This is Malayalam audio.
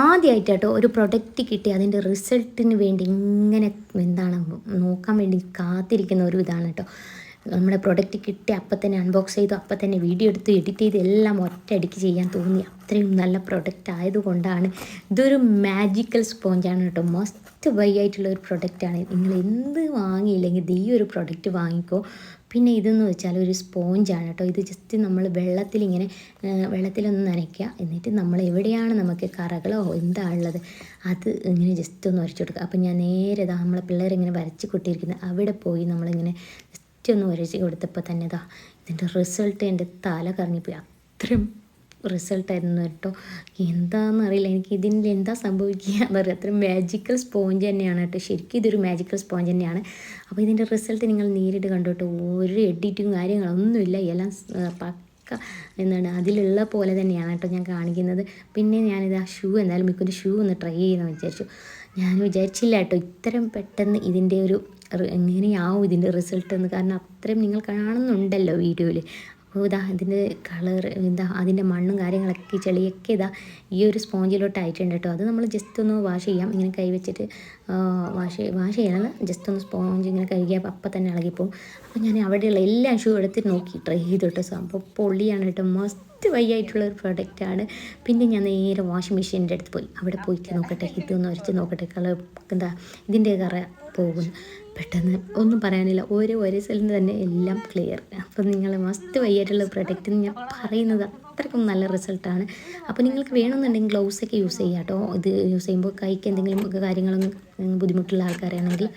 ആദ്യമായിട്ട് ഒരു പ്രൊഡക്റ്റ് കിട്ടി. അതിന്റെ റിസൾട്ടിന് വേണ്ടി ഇങ്ങനെ എന്താണ് നോക്കാൻ വേണ്ടി കാത്തിരിക്കുന്ന ഒരു ഇതാണ് കേട്ടോ നമ്മുടെ പ്രൊഡക്റ്റ് കിട്ടി അപ്പം തന്നെ അൺബോക്സ് ചെയ്തു അപ്പം തന്നെ വീഡിയോ എടുത്ത് എഡിറ്റ് ചെയ്ത് എല്ലാം ഒറ്റയടിക്ക് ചെയ്യാൻ തോന്നി. അത്രയും നല്ല പ്രൊഡക്റ്റ് ആയതുകൊണ്ടാണ് ഇതൊരു മാജിക്കൽ സ്പോഞ്ചാണ് കേട്ടോ. മസ്റ്റ് ബൈ ആയിട്ടുള്ള ഒരു പ്രൊഡക്റ്റാണ് നിങ്ങൾ എന്ത് വാങ്ങിയില്ലെങ്കിൽ ദൈവം ഒരു പ്രൊഡക്റ്റ് വാങ്ങിക്കോ. പിന്നെ ഇതെന്ന് വെച്ചാൽ ഒരു സ്പോഞ്ചാണ് കേട്ടോ. ഇത് ജസ്റ്റ് നമ്മൾ വെള്ളത്തിലിങ്ങനെ ഇങ്ങനെ വെള്ളത്തിലൊന്ന് നനയ്ക്കുക. എന്നിട്ട് നമ്മൾ എവിടെയാണ് നമുക്ക് കറകളോ എന്താ ഉള്ളത് അത് ഇങ്ങനെ ജസ്റ്റ് ഒന്ന് വരച്ചു കൊടുക്കുക. അപ്പം ഞാൻ നേരെ ഇതാ നമ്മളെ പിള്ളേരിങ്ങനെ വരച്ച് കൊട്ടിയിരിക്കുന്നത് അവിടെ പോയി നമ്മളിങ്ങനെ ജസ്റ്റ് ഒന്ന് വരച്ച് കൊടുത്തപ്പോൾ തന്നെ ഇതാ ഇതിന്റെ റിസൾട്ട് എന്റെ തല കറങ്ങിപ്പോയി. അത്രയും റിസൾട്ടായിരുന്നു കേട്ടോ. എന്താണെന്ന് അറിയില്ല. എനിക്ക് ഇതിന്റെ എന്താ സംഭവിക്കുക എന്നറിയാം അത്രയും മാജിക്കൽ സ്പോഞ്ച് തന്നെയാണ് കേട്ടോ. ശരിക്കും ഇതൊരു മാജിക്കൽ സ്പോഞ്ച് തന്നെയാണ്. അപ്പോൾ ഇതിന്റെ റിസൾട്ട് നിങ്ങൾ നേരിട്ട് കണ്ടു കേട്ടോ ഒരു എഡിറ്റും കാര്യങ്ങളൊന്നുമില്ല എല്ലാം എന്താണ് അതിലുള്ള പോലെ തന്നെയാണ് കേട്ടോ ഞാൻ കാണിക്കുന്നത്. പിന്നെ ഞാനിത് ആ ഷൂ എന്തായാലും മിക്കൊരു ഷൂ ഒന്ന് ട്രൈ ചെയ്യാമെന്ന് വിചാരിച്ചു. ഞാൻ വിചാരിച്ചില്ല കേട്ടോ ഇത്രയും പെട്ടെന്ന് ഇതിന്റെ ഒരു എങ്ങനെയാവും ഇതിന്റെ റിസൾട്ട് എന്ന്. കാരണം അത്രയും നിങ്ങൾ കാണുന്നുണ്ടല്ലോ വീഡിയോയിൽ അപ്പോൾ ഇതാ ഇതിന്റെ കളർ എന്താ അതിന്റെ മണ്ണും കാര്യങ്ങളൊക്കെ ചെളിയൊക്കെ ഇതാ ഈ ഒരു സ്പോഞ്ചിലോട്ട് ആയിട്ടുണ്ട് കേട്ടോ. അത് നമ്മൾ ജസ്റ്റ് ഒന്ന് വാഷ് ചെയ്യാം. ഇങ്ങനെ കൈ വെച്ചിട്ട് വാഷ് വാഷ് ചെയ്യണം ജസ്റ്റ് ഒന്ന് സ്പോഞ്ച് ഇങ്ങനെ കഴുകിയാൽ അപ്പം തന്നെ ഇളകിപ്പോവും. അപ്പോൾ ഞാൻ അവിടെയുള്ള എല്ലാ ഷൂ എടുത്തിട്ട് നോക്കി. ട്രൈ ചെയ്തു കേട്ടോ സംഭവം പൊള്ളിയാണ് കേട്ടോ. മസ്റ്റ് വൈ ആയിട്ടുള്ള ഒരു പ്രൊഡക്റ്റാണ് പിന്നെ ഞാൻ നേരെ വാഷിംഗ് മെഷീന്റെ അടുത്ത് പോയി. അവിടെ പോയിട്ട് നോക്കട്ടെ. ഇതൊന്ന് വരച്ച് നോക്കട്ടെ. കളർ എന്താ ഇതിന്റെ കറ പോകുന്നു. പെട്ടെന്ന് ഒന്നും പറയാനില്ല. ഓരോ ഒരേ സെല്ലിന് തന്നെ എല്ലാം ക്ലിയർ അപ്പം നിങ്ങൾ മസ്റ്റ് വയ്യായിട്ടുള്ള പ്രൊഡക്റ്റ് എന്ന് ഞാൻ പറയുന്നത് അത്രയ്ക്കും നല്ല റിസൾട്ടാണ് അപ്പോൾ നിങ്ങൾക്ക് വേണമെന്നുണ്ടെങ്കിൽ ഗ്ലൗസൊക്കെ യൂസ് ചെയ്യാം കേട്ടോ ഇത് യൂസ് ചെയ്യുമ്പോൾ കൈക്ക് എന്തെങ്കിലും കാര്യങ്ങളൊന്നും ബുദ്ധിമുട്ടുള്ള ആൾക്കാരാണെങ്കിൽ